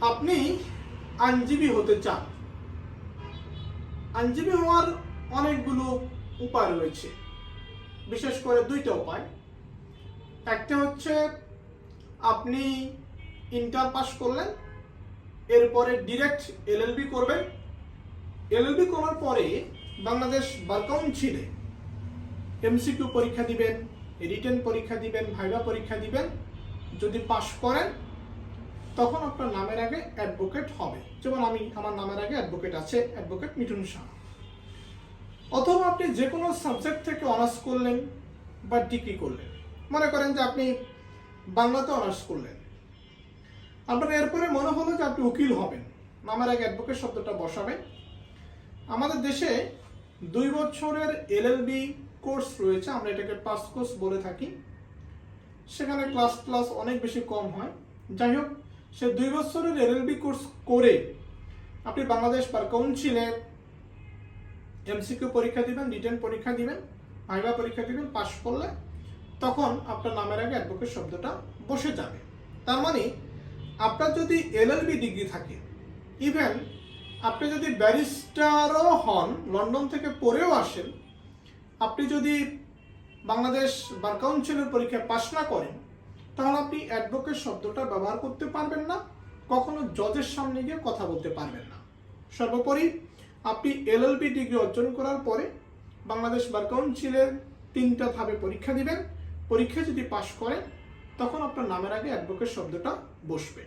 আপনি আইনজীবী হতে চান। আইনজীবী হওয়ার অনেকগুলো উপায় রয়েছে। বিশেষ করে দুইটা উপায়। একটা হচ্ছে, আপনি ইন্টার পাস করলেন, এরপরে ডিরেক্ট এলএলবি করবেন। এলএলবি করার পরে বাংলাদেশ বার কাউন্সিলে এমসিকিউ পরীক্ষা দিবেন, রিটেন পরীক্ষা দিবেন ভাইবা পরীক্ষা দিবেন, যদি পাশ করেন তখন আপনার নামের আগে অ্যাডভোকেট হবে। যেমন আমি, আমার নামের আগে অ্যাডভোকেট আছে অ্যাডভোকেট মিঠুন শাহ। অথবা আপনি যে কোনো সাবজেক্ট থেকে অনার্স করলেন বা ডিগ্রি করলেন। মনে করেন যে আপনি বাংলাতে অনার্স করলেন। আপনার এরপরে মনে হলো যে আপনি উকিল হবেন। নামের আগে অ্যাডভোকেট শব্দটা বসাবেন। আমাদের দেশে দুই বছরের এলএলবি কোর্স রয়েছে, আমরা এটাকে পাস কোর্স বলে থাকি। সেখানে ক্লাস ক্লাস অনেক বেশি কম হয়। যাই হোক সে দুই বছরের এলএলবি কোর্স করে আপনি বাংলাদেশ বার কাউন্সিলে এমসিকিউ পরীক্ষা দিবেন রিটেন পরীক্ষা দিবেন ভাইবা পরীক্ষা দিবেন পাশ করলে তখন আপনার নামের আগে অ্যাডভোকেট শব্দটা বসে যাবে। তার মানে আপনার যদি এলএলবি ডিগ্রি থাকে ইভেন আপনি যদি ব্যারিস্টারও হন, লন্ডন থেকে পড়েও আসেন, আপনি যদি বাংলাদেশ বার কাউন্সিলের পরীক্ষায় পাশ না করেন তাহলে আপনি অ্যাডভোকেট শব্দটা ব্যবহার করতে পারবেন না, কখনো জজের সামনে গিয়ে কথা বলতে পারবেন না। সর্বোপরি, আপনি এলএলবি ডিগ্রি অর্জন করার পরে বাংলাদেশ বার কাউন্সিলের তিনটা ধাপে পরীক্ষা দিবেন। পরীক্ষা যদি পাশ করেন, তখন আপনার নামের আগে অ্যাডভোকেট শব্দটা বসবে।